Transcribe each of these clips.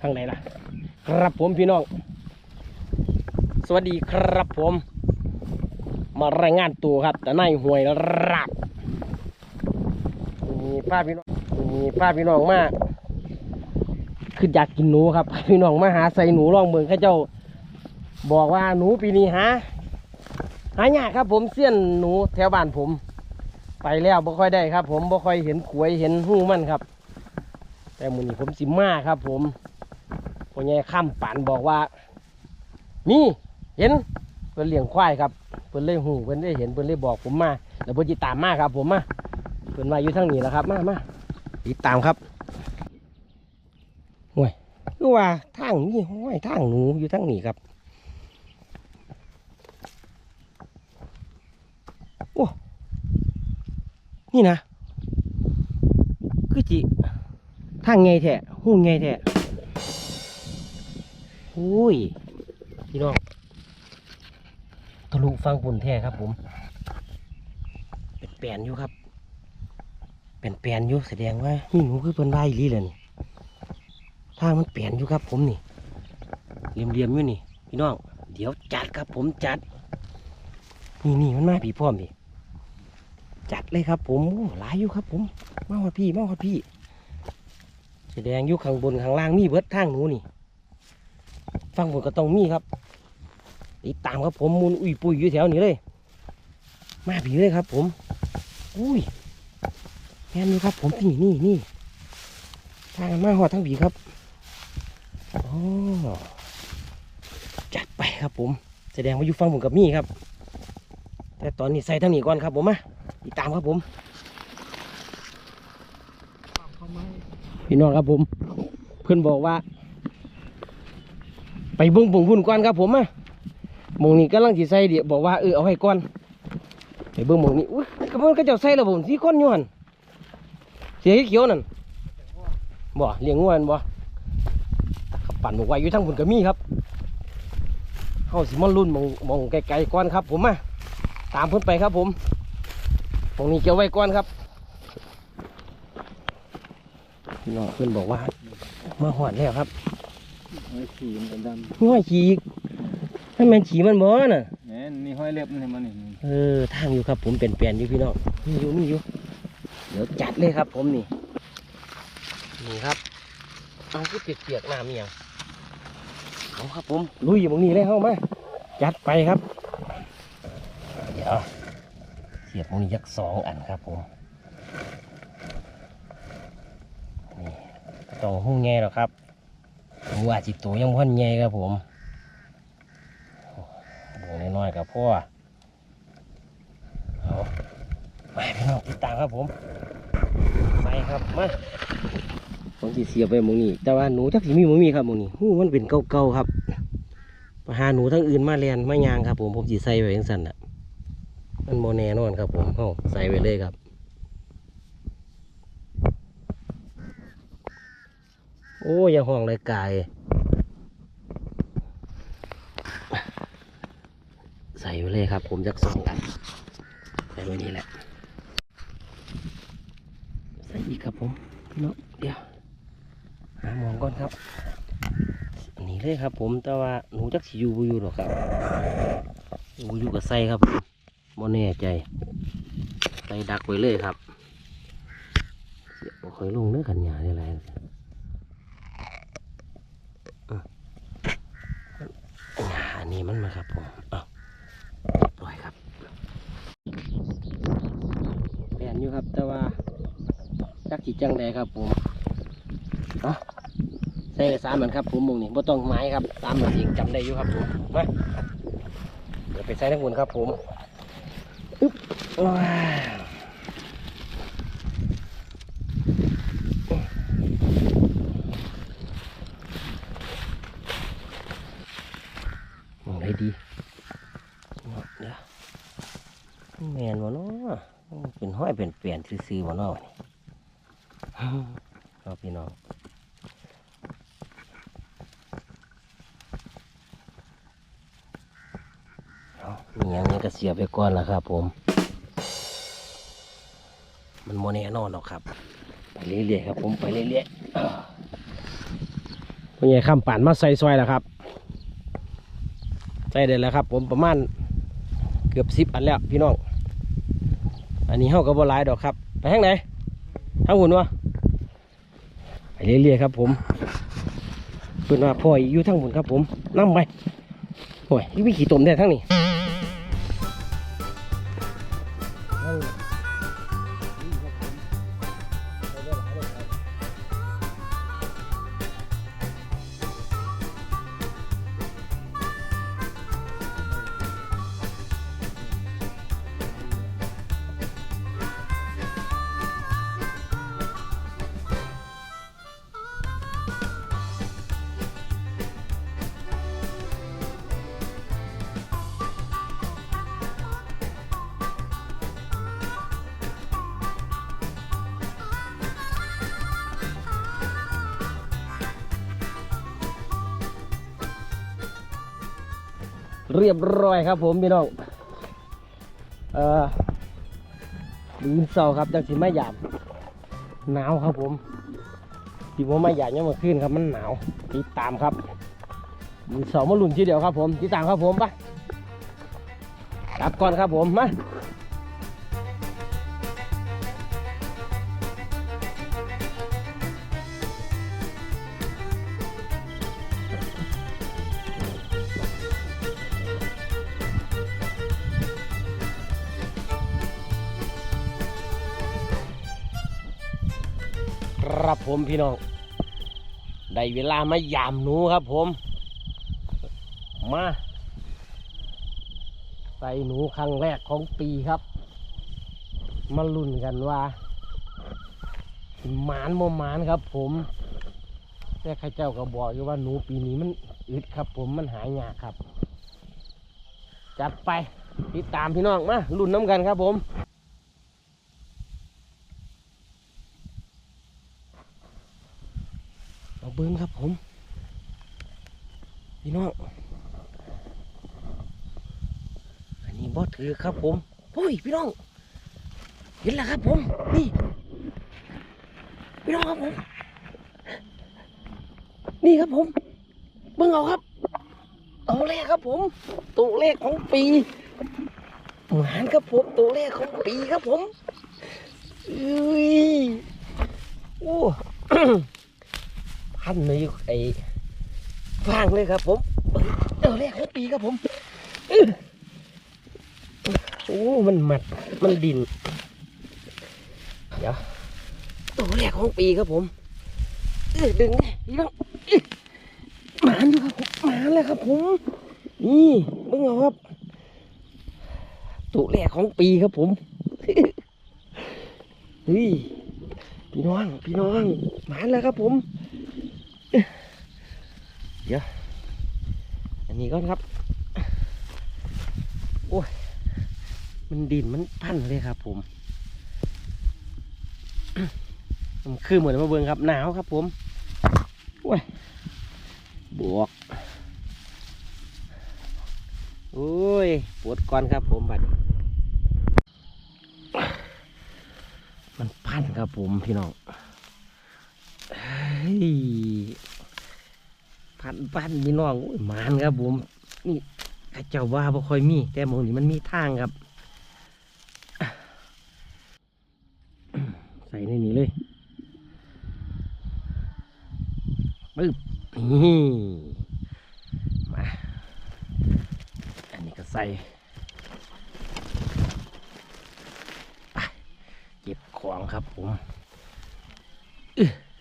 ทางไหนล่ะ ครับผมพี่น้อง สวัสดีครับผม มารายงานตัวครับ แต่นายห่วยราบมีป้าพพี่น้องมีป้าพพี่น้องมากคืออยากกินหนูครับ พี่น้องมาหาใส่หนูร่องเมืองข้าเจ้า บอกว่าหนูปีนี้หาหายากครับ ผมเสี้ยนหนูแถวบ้านผม ไปแล้วบ่ค่อยได้ครับ ผมบ่ค่อยเห็นขวยเห็นหูมันครับ แต่มือนี้ผมสิมาครับ ผม พ่อใหญ่ข้ามปานบอกว่า นี่เห็นเพิ่นเลี้ยงควายครับเพิ่นเลยหูเพิ่นได้เห็นเพิ่นเลยบอกผมมาแล้วเพิ่นติตามมาครับ ผมมาเพิ่นมาอยู่ทางนี้แล้วครับ มามาติดตามครับห่วยคือว่าทางนี้ห้อยทางหนูอยู่ทางนี้ครับโอ้นี่นะคือจิทางไงแท้หูไงแท้ อ้ย พี่น้องทะลุฟังปุ่นแท้ครับผม เป็นแปลนอยู่ครับ เป็นแปลนอยู่แสดงว่านี่หนูคือเพิ่นว่าอีหลีเลยนี่ทางมันแปลนอยู่ครับผมนี่เหลี่ยมๆอยู่นี่พี่น้องเดี๋ยวจัดครับผมจัด นี่นี่มันมาพี่พร้อมพี่จัดเลยครับ ผมโอ้หลายอยู่ครับ ผมมาวัดพี่มาวัดพี่ แสดงอยู่ข้างบนข้างล่างมีเบิดทางหนูนี่ ฟังผมก็ต้องมีครับติดตามครับผมมูลอุ้ยปุยอยู่แถวนี้เลย มาผีเลยครับ ผม อุ้ยแม่นอยู่ครับ ผมนี่นี่นี่ทางมาหอดทั้งผีครับโอ้จัดไปครับผม แสดงว่าอยู่ฟังผมกับมี่ครับ แต่ตอนนี้ใส่ทั้งนี้ก่อนครับ ผมมาติดตามครับผมพี่น้องครับผม เพื่อนบอกว่า ไปบิ้งปุ่งพุ่นก่อนครับผมอะมงนี้กำลังสิใส่เดี๋ยวบอกว่าเออเอาให้ก่อนไปเบิ้งมงนี้อุ้ยกระมันก็เจะใส่แล้วผมสีก้อนอยู่หันเสียเขียวนั่นบ่เลี้ยงงวนบ่ขับปั่นบอกไว้อยู่ทั้งบนกระมี่ครับเฮาสิมารุ่นมองมองไกลๆก่อนครับ ผมมาตามเพิ่อนไปครับผมมงนี้เกี่ยวไว้ก่อนครับน้องเพิ่อนบอกว่ามาหอดแล้วครับ ห้อยขี่มันดห้อยขี่อีกให้มันขี่มันบ่น่ะำแหน่นี่ห้อยเล็บมันเห็นมันนี่เออทางอยู่ครับ ผมเป็นแปลนอยู่พี่น้องมีอยู่มีอยู่เดี๋ยวจัดเลยครับ ผมนี่นี่ครับเอาคือเปียกๆน้ำมีหยังเอาครับผมลุยอยู่ตรงนี้เลยเข้ามาจัดไปครับเดี๋ยวเสียบตรงนี้ยักสองอันครับผมนี่ต้องหุ้งแง่หรอกครับ ว่าจิตตัวยังพ่นแง่ครับผมบวงน้อยๆกับพ่อเอาไปพี่น้องติดตามครับผม ไปครับมาผมจะเสียบไปหมองนี้ แต่ว่าหนูจักสิมีหมมีครับมองนี้หูมันเป็นเก่าๆครับไปหาหนูทั้งอื่นมาเรียนมายางครับผมผมจะใส่ไว้ยังสั่นอะ มันโมแน่นอนครับผมเอาใส่ไว้เลยครับ โอ้ยอย่าห้องเลยกายใส่ไว้เลยครับ ผมจักสองอันใส่ไว้นี่แหละ ใส่อีกครับผมเนาะเดี๋ยวหามองก่อนครับนนี้เลยครับ ผมแต่ว่าหนูจักสิอยู่บ่อยู่หรอกครับอยู่อยู่กับใส่ครับผมบ่แน่ใจใส่ดักไว้เลยครับเดี๋ยบ่ค่อยลงเนื้อขันหยาได้ไรอะหยาอันนี้ มันมาครับผมเอาปล่อยครับแปลนอยู่ครับ แต่ว่าจักจิจังใดครับผมเนาะใส่สามเหมือนครับผมมงนี่บ่ต้องไม้ครับตามเหมือนสิงจำได้อยู่ครับผมมาเดี๋ยวไปใส่ทั้งบนครับผมอึ๊บว้าวมองได้ดีเนาะเดี๋ยว แมนวะเนาะเป็น ห้อยเป็นเปลี่ยนซื้อๆวะเนาะนี่เอาพี่น้องเอามีอย่างนี้ก็เสียไปก่อนละครับผม มันโมแน่นอนหรอกครับ ไปเรื่อยๆครับผมไปเรื่อยๆเป็นไงข้ามป่านมาใส่ซอยแล้วครับใส่ได้แล้วครับ ผมประมาณเกือบสิบอันแล้วพี่น้อง นนี้เฮาก็บ่หลายดอกครับ ไปทางไหนทางหุ่นวะไปเรื่อยๆครับ ผมเพิ่นว่าพ่ออยู่ทางหุ่นครับ ผมนั่งไปโอ้ยยี่วิขี่ตมได้ทั้งนี้ เรียบร้อยครับ ผมพี่น้องเอ่อลืมเสาครับจังสิไม่หยาบหนาวครับผมที่ผมไม่หยาบยังมาขึ้นครับมันหนาวติดตามครับมือเสามาลุ่นทีเดียวครับ ผมติดตามครับผมไปกลับก่อนครับผมมา ครับผมพี่น้อง ได้เวลามายามหนูครับผม มาใส่หนูครั้งแรกของปีครับ มาลุ้นกันว่าหมานโมมานครับ ผมแต่ข้าเจ้าก็บอกอยู่ว่าหนูปีนี้มันอึดครับ ผมมันหายากครับ จัดไปติดตามพี่น้องมาลุ้นน้ำกันครับผม เอาเบิ้งครับผม พี่น้อง อันนี้บอ ถือครับผมโอ้ยพี่น้อง เห็นแล้วครับผมนี่พี่น้องครับผม นี่ครับผมเบิ้งเอาครับเอาแรกครับผมตัวเลขของปีหมานครับผมตัวเลขของปีครับผมเอ้ยโอ้พันในไอ้ฟางเลยครับผมเออแรกของปีครับผมอื โอ้ มันหมัด มันดิน เดี๋ยวตัวแรกของปีครับผมดึงพี่น้องหมานอยู่ครับผมหมานแล้วครับผมนี่เบิ่งเอาครับตัวแรกของปีครับผมเฮ้ยพี่น้อง พี่น้องหมานแล้วครับผม เดี๋ยว อันนี้ก่อนครับ โอ้ย มันดินมันพันเลยครับ ผมคือเหมือนมาเบิงครับ หนาวครับ ผมโอ้ยบวกโอ้ยปวดก่อนครับ ผมบัดมันพันครับ ผมพี่น้องเฮ้ยพันพันพี่น้องอ้ยหมานครับ ผม นี่ข้าเจ้าว่าบ่ค่อยมี แต่มองนี้มันมีทางครับ ใส่ในนี้เลย ปึ๊บนี่มาอันนี้ก็ใส่เก็บของครับผม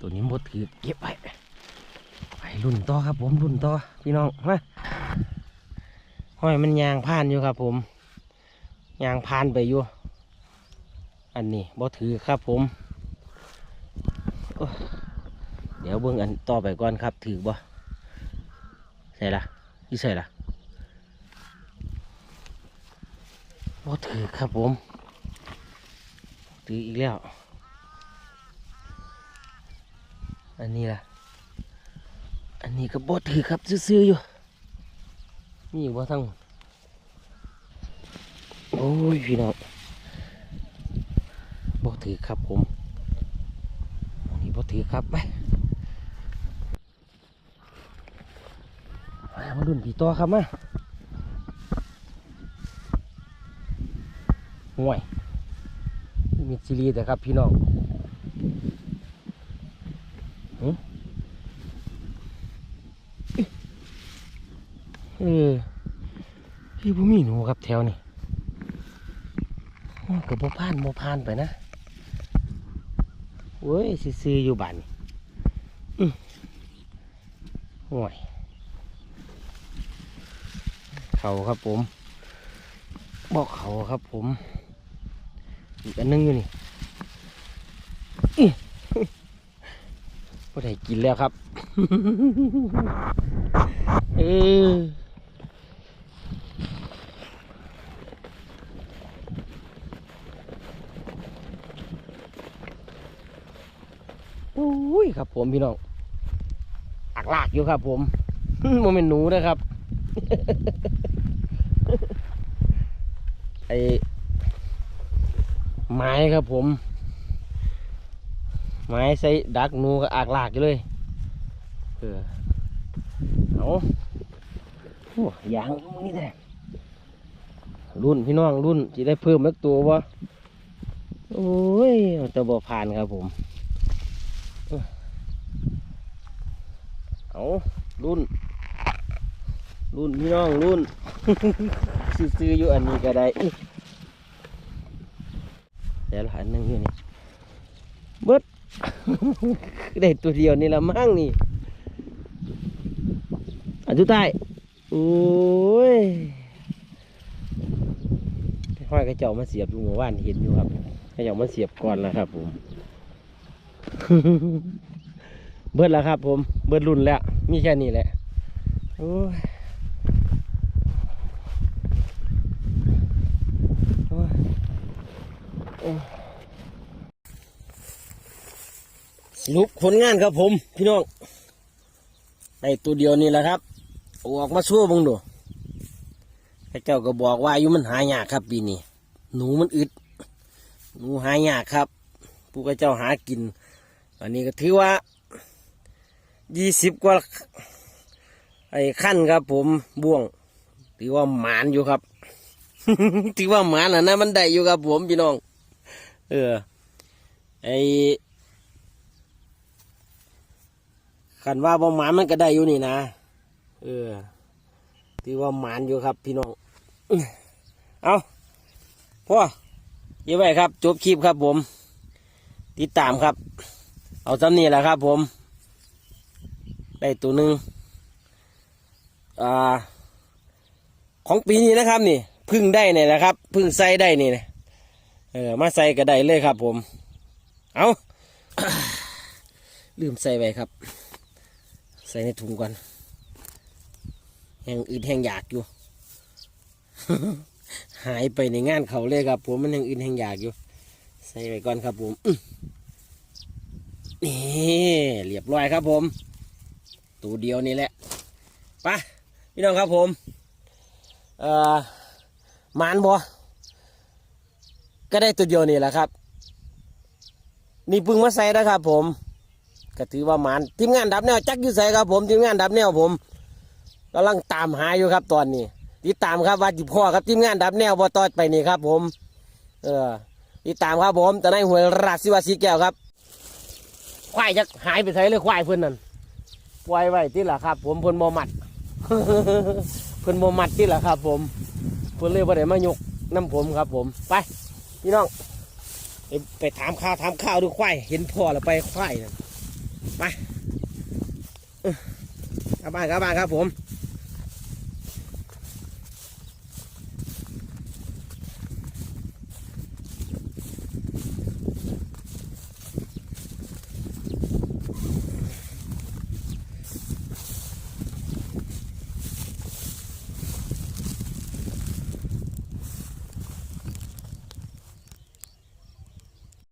ตัวนี้หมดถือเก็บไว้ไปรุ่นต่อครับผมรุ่นต่อพี่น้องมาห้อยมันยางผ่านอยู่ครับ ผมยางผ่านไปอยู่ อันนี้บ่ถือครับผมโอ้ ดี๋ยวเบิ่งอันต่อไปก่อนครับ ถือบ่ใส่ละยี่ใส่ละบ่ถือครับผม ถืออีกแล้ว อันนี้ล่ะ อันนี้ก็บดถือครับซื้อๆอยู่มีอยู่บ่ทั้งโอ้ยพี่น้องบดถือครับผมอันนี้บดถือครับไป มาดุนผีต่อครับมาห่วยมีซีรีส์แต่ครับพี่น้องเออพี่ผมมีหนูครับแถวนี่โอ้ยกับโบพานโบพานไปนะเว้ยซื้ออยู่บ้านนี่ห่วย เขาครับผมบอกเขาครับผมอีกอันนึงอยู่นี่อิพอได้กินแล้วครับ เออโอ้ยครับผมพี่น้องอักลากอยู่ครับผมโมเมนหนูนะครับ อไม้ครับผม ไม้ใส่ดักนูก็อากลากอยู่เลยเออเอาโอ้ยางนี่แหละรุ่นพี่น้องรุ่นจะได้เพิ่มเล็กตัววะโอ้ยจะบ่ผ่านครับผมเออเอารุ่น รุ่นพี่น้องรุ่น ซื้อๆอยู่อันนี้ก็ได้แต่ละอันนึงอยู่นี่เบิดได้ตัวเดียวนี่ละมั่งนี่อันสุดท้ายโอ้ยห้อยกระเจ้ามาเสียบอยู่หมู่บ้านเห็นอยู่ครับกระเจ้ามาเสียบก่อนแล้วครับ ผม เบิดแล้วครับ ผม เบิดรุ่นแล้ว มีแค่นี้แหละโอ้ย สรุปผลงานครับผม พี่น้องได้ตัวเดียวนี่แหละครับออกมาชั่วบังดูพระเจ้าก็บอกว่าอายุมันหายากครับปีนี้หนูมันอึด หนูหายากครับผู้กระเจ้าหากิน อันนี้ก็ถือว่ายี่สิบกว่าไอ้ขั้นครับผมบ่วงถือว่าหมานอยู่ครับถือว่าหมานอะนะมันได้อยู่ครับผมพี่น้อง เออไอ ขันว่าบ่หมานมันก็ได้อยู่นี่นะ เออถือว่าหมานอยู่ครับ พี่น้อง เอาพ่อเยี่ไว้ครับ จบคลิปครับผม ติดตามครับ เอาจำนี่แหละครับ ผม ได้ตัวหนึ่งอ่า ของปีนี้นะครับ นี่พึ่งได้เนี่ยนะครับพึ่งใส่ได้นี่นะเออ มาใส่ก็ได้เลยครับ ผม เอาลืมใส่ไว้ครับ ใส่ในถุงก่อนแห้งอื่นแห้งอยากอยู่ หายไปในงานเขาเลยครับ ผมมันแหงอื่นแห้งอยากอยู่ ใส่ไว้ก่อนครับผมนี่เรียบร้อยครับผม ตัวเดียวนี่แหละไปพี่น้องครับผม เอ่อมานบ่ก็ได้ตัวเดียวนี่แหละครับ นี่พึ่งมาใส่นะครับผม ก็ถือว่าหมานทีมงานดับแนวจักอยู่ใสครับผมทีมงานดับแนวผมกำลังตามหาอยู่ครับตอนนี้ติดตามครับว่าจิพ่อครับทีมงานดับแนวบอตอดไปนี่ครับ ผม เออติดตามครับผมแต่ในหวยราชสิวาสีแก้วครับ ควายจะหายไปใส่เลยควายเพื่อนนั่นปล่อยไว้ที่หละครับ ผมเพื่อนโมมัด เพิ่นบ่มัดที่หละครับ ผมเพิ่นเลยบ่ได้มายกน้ำผมครับ ผมไปพี่น้องไปไปถามข้าวถามข้าวดูควายเห็นพ่อแล้วไปควายนั่น ไปกลับบ้านกลับบ้านครับผม